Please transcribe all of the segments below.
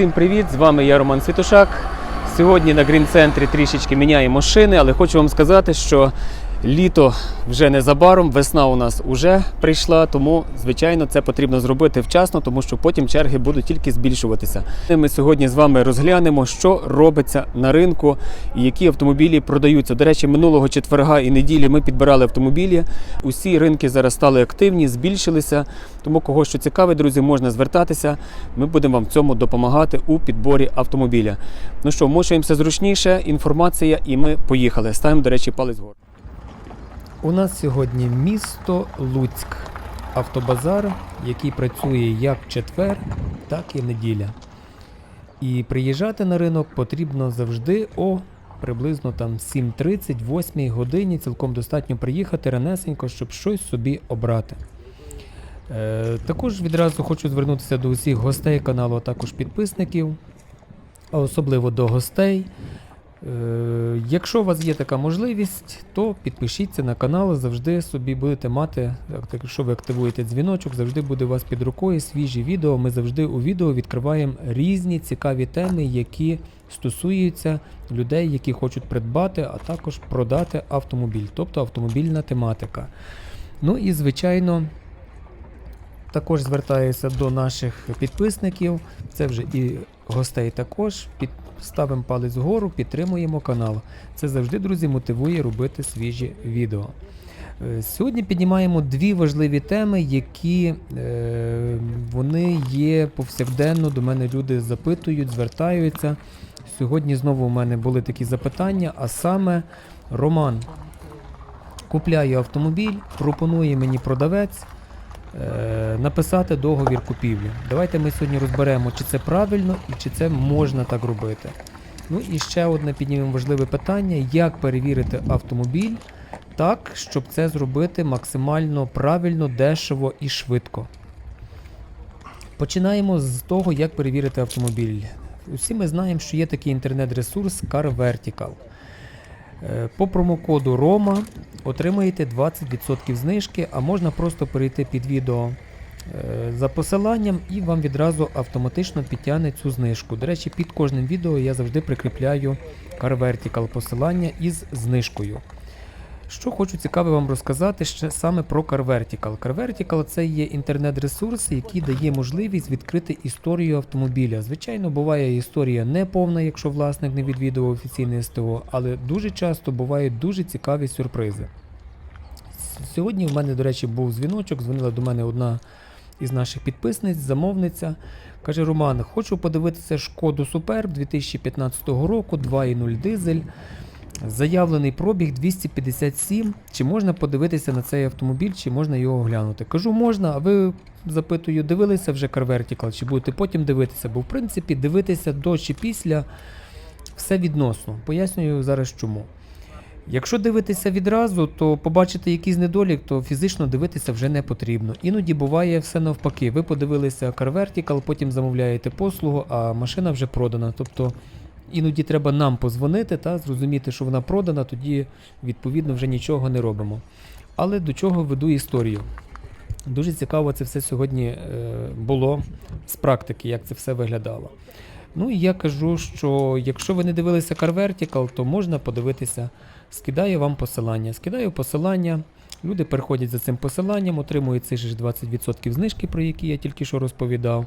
Усім привіт! З вами я Роман Світошак. Сьогодні на Грін центрі трішечки міняємо шини, але хочу вам сказати, що літо вже незабаром, весна у нас вже прийшла, тому звичайно це потрібно зробити вчасно, тому що потім черги будуть тільки збільшуватися. Ми сьогодні з вами розглянемо, що робиться на ринку і які автомобілі продаються. До речі, минулого четверга і неділі ми підбирали автомобілі. Усі ринки зараз стали активні, збільшилися. Тому кого що цікавить, друзі, можна звертатися. Ми будемо вам в цьому допомагати у підборі автомобіля. Ну що, мушуємося зручніше, інформація, і ми поїхали. Ставимо, до речі, палець вгору. У нас сьогодні місто Луцьк, автобазар, який працює як четвер, так і неділя. І приїжджати на ринок потрібно завжди о приблизно там 7.30, 8 годині. Цілком достатньо приїхати ранесенько, щоб щось собі обрати. Е, також відразу хочу звернутися до усіх гостей каналу, а також підписників, а особливо до гостей. Е, Якщо у вас є така можливість, то підпишіться на канал, завжди собі будете мати, якщо ви активуєте дзвіночок, завжди буде у вас під рукою свіжі відео. Ми завжди у відео відкриваємо різні цікаві теми, які стосуються людей, які хочуть придбати, а також продати автомобіль, тобто автомобільна тематика. Ну і звичайно. Також звертаюся до наших підписників, це вже і гостей також. Під, ставимо палець вгору, підтримуємо канал. Це завжди, друзі, мотивує робити свіжі відео. Е, Сьогодні піднімаємо дві важливі теми, які е, вони є повсякденно. До мене люди запитують, звертаються. Сьогодні знову у мене були такі запитання, а саме Роман купляє автомобіль, пропонує мені продавець написати договір купівлі. Давайте ми сьогодні розберемо, чи це правильно і чи це можна так робити. Ну і ще одне піднімемо важливе питання: як перевірити автомобіль так, щоб це зробити максимально правильно, дешево і швидко. Починаємо з того, як перевірити автомобіль. Усі ми знаємо, що є такий інтернет-ресурс Car Vertical. Е, По промокоду ROMA отримаєте 20% знижки, а можна просто перейти під відео е, за посиланням і вам відразу автоматично підтягне цю знижку. До речі, під кожним відео я завжди прикріпляю Car Vertical посилання із знижкою. Що хочу цікаве вам розказати ще саме про Car Vertical. Car Vertical це є інтернет-ресурс, який дає можливість відкрити історію автомобіля. Звичайно, буває історія неповна, якщо власник не відвідував офіційне СТО, але дуже часто бувають дуже цікаві сюрпризи. Сьогодні в мене, до речі, був дзвіночок, дзвонила до мене одна із наших підписниць, замовниця. Каже: Роман, хочу подивитися шкоду Суперб 2015 року, 2.0 дизель. Заявлений пробіг 257. Чи можна подивитися на цей автомобіль, чи можна його оглянути? Кажу, можна, а ви запитую, дивилися вже Car Vertical, чи будете потім дивитися? Бо в принципі дивитися до чи після все відносно. Пояснюю зараз чому. Якщо дивитися відразу, то побачити якийсь недолік, то фізично дивитися вже не потрібно. Іноді буває все навпаки. Ви подивилися Car Vertical, потім замовляєте послугу, а машина вже продана. Тобто іноді треба нам позвонити та зрозуміти, що вона продана, тоді відповідно вже нічого не робимо. Але до чого веду історію? Дуже цікаво це все сьогодні е, було з практики, як це все виглядало. Ну і я кажу, що якщо ви не дивилися Car Vertical, то можна подивитися. Скидаю вам посилання. Скидаю посилання. Люди переходять за цим посиланням, отримують ці ж 20% знижки, про які я тільки що розповідав.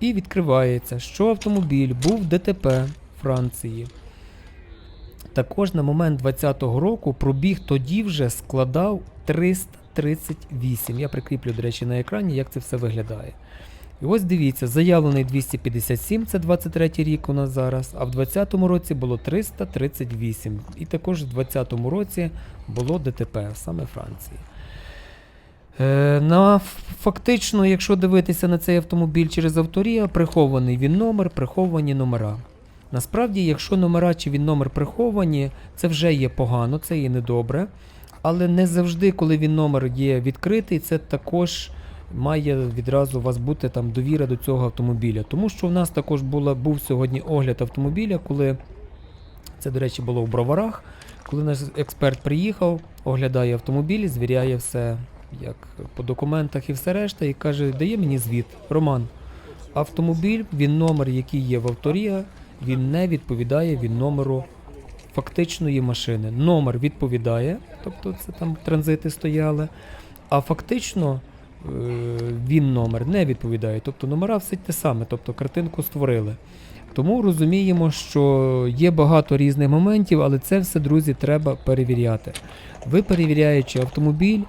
І відкривається, що автомобіль був ДТП Франції. Також на момент 2020 року пробіг тоді вже складав 338. Я прикріплю, до речі, на екрані, як це все виглядає. І ось дивіться, заявлений 257, це 23 рік у нас зараз, а в 2020 році було 338. І також в 2020 році було ДТП, саме Франції. Е, на фактично, якщо дивитися на цей автомобіль через авторія, прихований він номер, приховані номера. Насправді, якщо номера чи він номер приховані, це вже є погано, це є недобре. Але не завжди, коли він номер є відкритий, це також має відразу у вас бути там довіра до цього автомобіля. Тому що в нас також була, був сьогодні огляд автомобіля, коли це, до речі, було в броварах. Коли наш експерт приїхав, оглядає автомобіль, звіряє все як по документах і все решта, і каже, дає мені звіт. Роман, автомобіль, він номер, який є в авторія, він не відповідає він номеру фактичної машини. Номер відповідає, тобто це там транзити стояли, а фактично е, він номер не відповідає. Тобто номера все те саме, тобто картинку створили. Тому розуміємо, що є багато різних моментів, але це все, друзі, треба перевіряти. Ви перевіряючи автомобіль,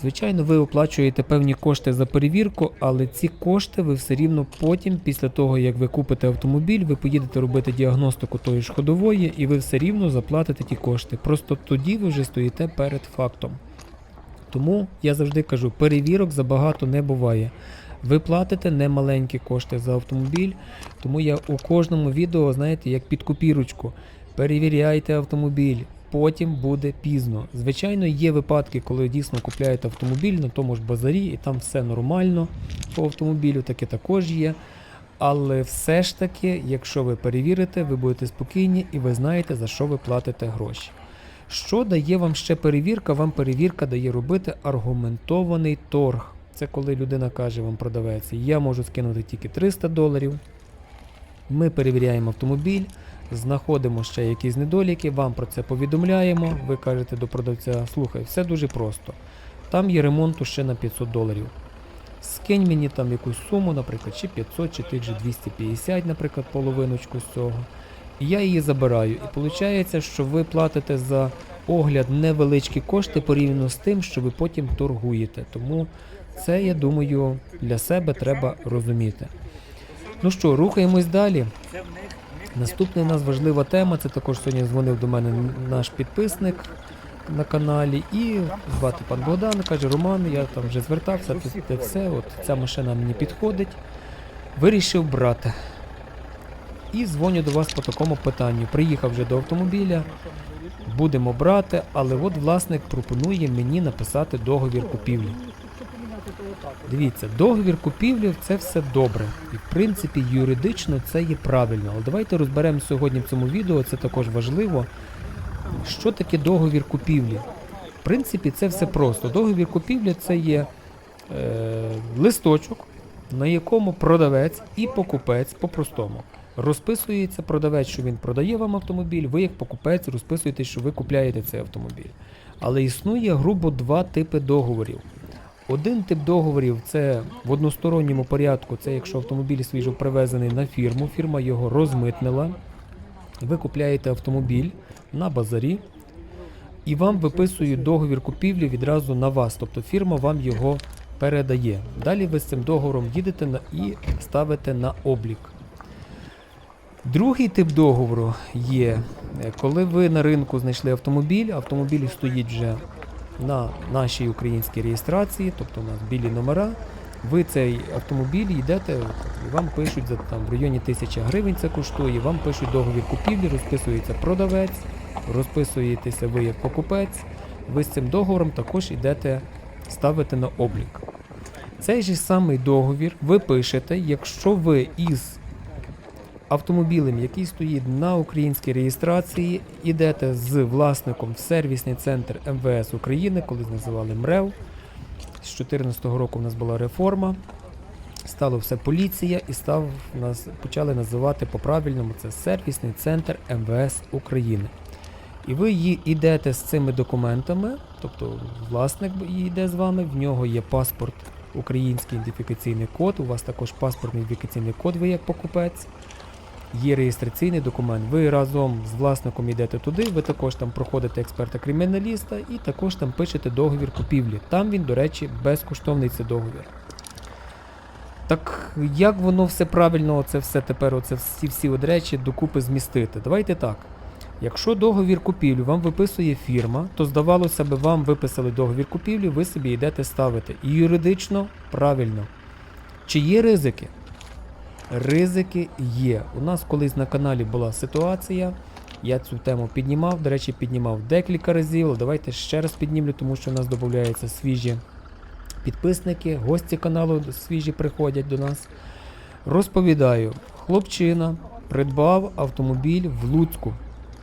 звичайно, ви оплачуєте певні кошти за перевірку, але ці кошти ви все рівно потім, після того як ви купите автомобіль, ви поїдете робити діагностику тої ж ходової, і ви все рівно заплатите ті кошти. Просто тоді ви вже стоїте перед фактом. Тому я завжди кажу, перевірок забагато не буває. Ви платите немаленькі кошти за автомобіль, тому я у кожному відео, знаєте, як під копірочку, перевіряйте автомобіль, потім буде пізно. Звичайно, є випадки, коли дійсно купляєте автомобіль на тому ж базарі, і там все нормально по автомобілю, таке також є. Але все ж таки, якщо ви перевірите, ви будете спокійні і ви знаєте, за що ви платите гроші. Що дає вам ще перевірка? Вам перевірка дає робити аргументований торг. Це коли людина каже вам продавець, я можу скинути тільки 300 доларів. Ми перевіряємо автомобіль, знаходимо ще якісь недоліки, вам про це повідомляємо. Ви кажете до продавця, слухай, все дуже просто. Там є ремонту ще на 500 доларів. Скинь мені там якусь суму, наприклад, чи 500, чи тих же 250, наприклад, половиночку з цього. Я її забираю. І виходить, що ви платите за огляд невеличкі кошти порівняно з тим, що ви потім торгуєте. Тому це, я думаю, для себе треба розуміти. Ну що, рухаємось далі. Наступна у нас важлива тема. Це також сьогодні дзвонив до мене наш підписник на каналі. І звати пан Богдан. Каже, Роман, я там вже звертався, це, це все. От ця машина мені підходить. Вирішив брати. І дзвоню до вас по такому питанню. Приїхав вже до автомобіля, будемо брати, але от власник пропонує мені написати договір купівлі. Дивіться, договір купівлі це все добре. І в принципі юридично це є правильно. Але давайте розберемо сьогодні в цьому відео, це також важливо. Що таке договір купівлі? В принципі, це все просто. Договір купівлі це є е, листочок, на якому продавець і покупець по-простому. Розписується продавець, що він продає вам автомобіль, ви як покупець розписуєте, що ви купляєте цей автомобіль. Але існує грубо два типи договорів. Один тип договорів це в односторонньому порядку, це якщо автомобіль свіжо привезений на фірму, фірма його розмитнила. Ви купляєте автомобіль на базарі, і вам виписують договір купівлі відразу на вас, тобто фірма вам його передає. Далі ви з цим договором їдете і ставите на облік. Другий тип договору є, е, коли ви на ринку знайшли автомобіль, автомобіль стоїть вже на нашій українській реєстрації, тобто у нас білі номера. Ви цей автомобіль йдете, і вам пишуть за там в районі 1000 гривень це коштує, вам пишуть договір купівлі, розписується продавець, розписуєтеся ви як покупець, ви з цим договором також йдете ставити на облік. Цей же самий договір ви пишете, якщо ви із автомобілем, який стоїть на українській реєстрації, ідете з власником в сервісний центр МВС України, колись називали МРЕВ. З 2014 року в нас була реформа. Стало все поліція і став нас почали називати по-правильному це сервісний центр МВС України. І ви йдете з цими документами, тобто власник йде з вами, в нього є паспорт, український ідентифікаційний код, у вас також паспортний ідентифікаційний код, ви як покупець. Є реєстраційний документ. Ви разом з власником йдете туди, ви також там проходите експерта-криміналіста і також там пишете договір купівлі. Там він, до речі, безкоштовний це договір. Так як воно все правильно, це все тепер, оце всі всі от речі докупи змістити? Давайте так. Якщо договір купівлі вам виписує фірма, то здавалося б, вам виписали договір купівлі, ви собі йдете ставити. І юридично правильно. Чи є ризики? Ризики є. У нас колись на каналі була ситуація. Я цю тему піднімав. До речі, піднімав декілька разів. Давайте ще раз піднімлю, тому що у нас додаються свіжі підписники, гості каналу свіжі приходять до нас. Розповідаю, хлопчина придбав автомобіль в Луцьку.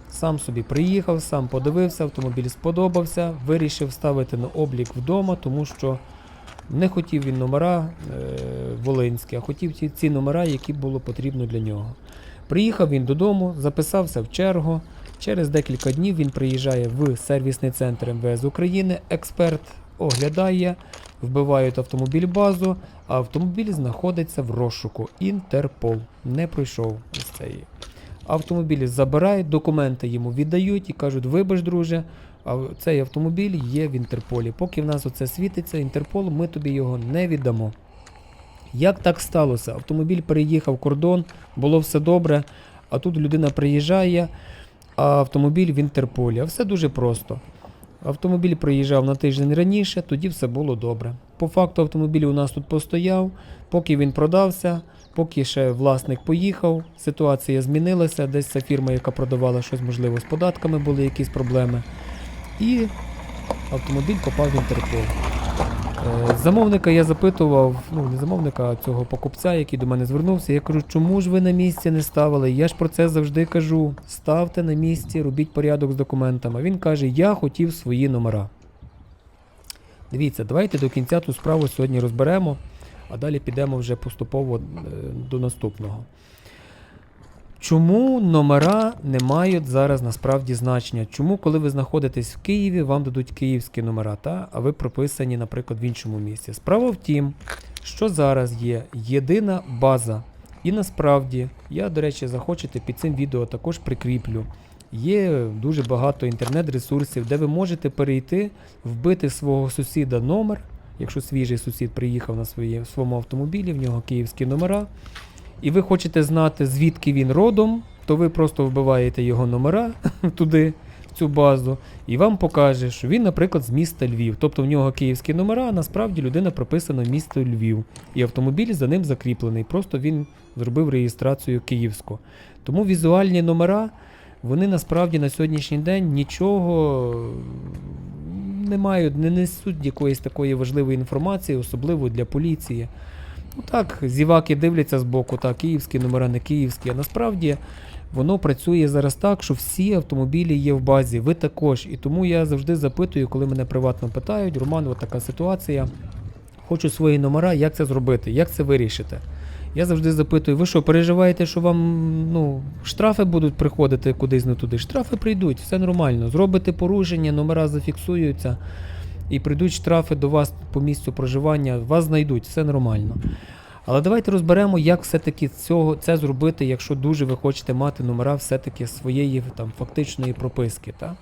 Сам собі приїхав, сам подивився, автомобіль сподобався, вирішив ставити на облік вдома, тому що не хотів він номера е, Волинське, а хотів ці, ці номера, які було потрібно для нього. Приїхав він додому, записався в чергу. Через декілька днів він приїжджає в сервісний центр МВС України. Експерт оглядає, вбивають автомобіль базу, а автомобіль знаходиться в розшуку. Інтерпол не пройшов із цієї. Автомобіль забирають, документи йому віддають і кажуть: вибач, друже, а цей автомобіль є в Інтерполі. Поки в нас оце світиться, Інтерпол, ми тобі його не віддамо. Як так сталося? Автомобіль переїхав кордон, було все добре, а тут людина приїжджає, а автомобіль в Інтерполі. Все дуже просто. Автомобіль приїжджав на тиждень раніше, тоді все було добре. По факту автомобіль у нас тут постояв, поки він продався, поки ще власник поїхав, ситуація змінилася. Десь ця фірма, яка продавала щось, можливо, з податками були якісь проблеми. І автомобіль попав в Інтерпол. Е, Замовника я запитував, ну не замовника, а цього покупця, який до мене звернувся. Я кажу, чому ж ви на місці не ставили? Я ж про це завжди кажу. Ставте на місці, робіть порядок з документами. Він каже, я хотів свої номера. Дивіться, давайте до кінця ту справу сьогодні розберемо, а далі підемо вже поступово е, до наступного. Чому номера не мають зараз насправді значення? Чому, коли ви знаходитесь в Києві, вам дадуть київські номера, та, а ви прописані, наприклад, в іншому місці? Справа в тім, що зараз є єдина база. І насправді, я, до речі, захочете під цим відео також прикріплю. Є дуже багато інтернет-ресурсів, де ви можете перейти, вбити свого сусіда номер, якщо свіжий сусід приїхав на своє, своєму автомобілі, в нього київські номера, і ви хочете знати, звідки він родом, то ви просто вбиваєте його номера туди, в цю базу, і вам покаже, що він, наприклад, з міста Львів. Тобто в нього київські номера, а насправді людина прописана в місто Львів. І автомобіль за ним закріплений. Просто він зробив реєстрацію київську. Тому візуальні номера, вони насправді на сьогоднішній день нічого не мають, не несуть якоїсь такої важливої інформації, особливо для поліції. Ну так, зіваки дивляться з боку, так, київські номера, не київські. А насправді воно працює зараз так, що всі автомобілі є в базі. Ви також. І тому я завжди запитую, коли мене приватно питають, Роман, от така ситуація. Хочу свої номера, як це зробити, як це вирішити. Я завжди запитую, ви що, переживаєте, що вам ну, штрафи будуть приходити кудись не туди? Штрафи прийдуть, все нормально. Зробите порушення, номера зафіксуються і прийдуть штрафи до вас по місцю проживання, вас знайдуть, все нормально. Але давайте розберемо, як все-таки цього, це зробити, якщо дуже ви хочете мати номера все-таки своєї там, фактичної прописки. Та?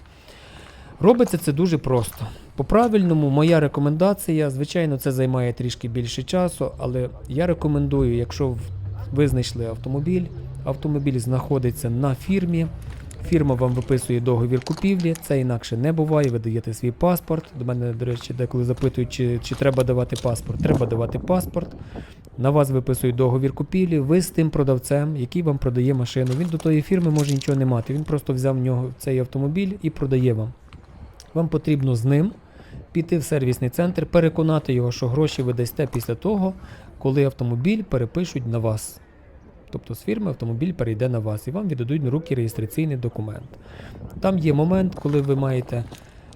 Робиться це дуже просто. По-правильному, моя рекомендація, звичайно, це займає трішки більше часу, але я рекомендую, якщо ви знайшли автомобіль, автомобіль знаходиться на фірмі, фірма вам виписує договір купівлі, це інакше не буває, ви даєте свій паспорт. До мене, до речі, деколи запитують, чи, чи треба давати паспорт. Треба давати паспорт. На вас виписують договір купівлі, ви з тим продавцем, який вам продає машину. Він до тої фірми може нічого не мати. Він просто взяв в нього цей автомобіль і продає вам. Вам потрібно з ним піти в сервісний центр, переконати його, що гроші ви дасте після того, коли автомобіль перепишуть на вас. Тобто з фірми автомобіль перейде на вас і вам віддадуть на руки реєстраційний документ. Там є момент, коли ви маєте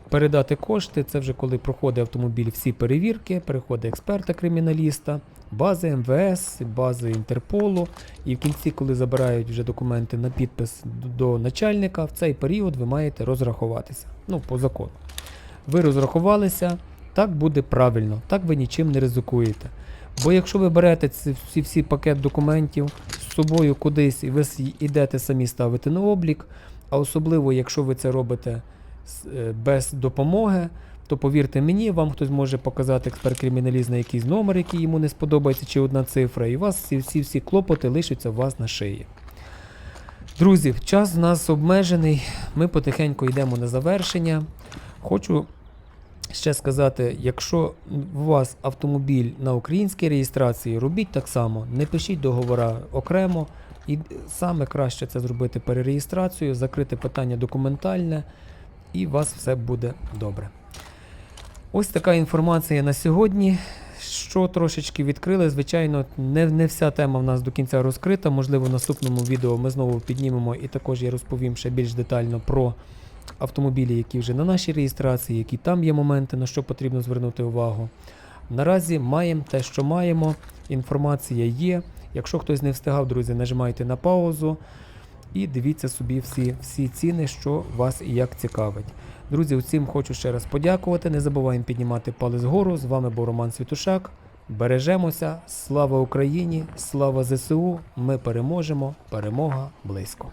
передати кошти. Це вже коли проходить автомобіль всі перевірки, переходить експерта-криміналіста, бази МВС, бази Інтерполу. І в кінці, коли забирають вже документи на підпис до начальника, в цей період ви маєте розрахуватися. Ну, по закону. Ви розрахувалися, так буде правильно, так ви нічим не ризикуєте. Бо якщо ви берете ці всі, всі пакет документів з собою кудись і ви йдете самі ставити на облік, а особливо якщо ви це робите е, без допомоги, то повірте мені, вам хтось може показати експерт-криміналіст на якийсь номер, який йому не сподобається, чи одна цифра, і у вас всі всі, клопоти лишаться у вас на шиї. Друзі, час в нас обмежений. Ми потихеньку йдемо на завершення. Хочу ще сказати, якщо у вас автомобіль на українській реєстрації, робіть так само, не пишіть договора окремо. І саме краще це зробити перереєстрацією, закрити питання документальне, і у вас все буде добре. Ось така інформація на сьогодні. Що трошечки відкрили, звичайно, не, не вся тема в нас до кінця розкрита. Можливо, в наступному відео ми знову піднімемо і також я розповім ще більш детально про автомобілі, які вже на нашій реєстрації, які там є моменти, на що потрібно звернути увагу. Наразі маємо те, що маємо. Інформація є. Якщо хтось не встигав, друзі, нажимайте на паузу і дивіться собі всі, всі ціни, що вас і як цікавить. Друзі, усім хочу ще раз подякувати. Не забуваємо піднімати палець вгору. З вами був Роман Світушак. Бережемося. Слава Україні! Слава ЗСУ! Ми переможемо! Перемога близько!